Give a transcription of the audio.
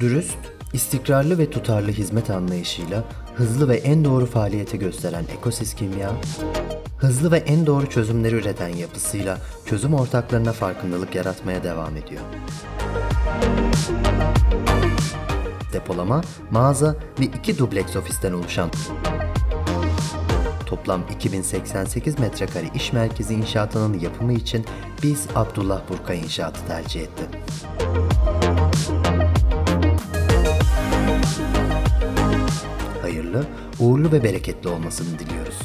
Dürüst, istikrarlı ve tutarlı hizmet anlayışıyla hızlı ve en doğru faaliyete gösteren Ekosys Kimya, hızlı ve en doğru çözümleri üreten yapısıyla çözüm ortaklarına farkındalık yaratmaya devam ediyor. Depolama, mağaza ve iki dubleks ofisten oluşan toplam 2088 metrekare iş merkezi inşaatının yapımı için biz Abdullah Burka İnşaatı tercih etti. Hayırlı, uğurlu ve bereketli olmasını diliyoruz.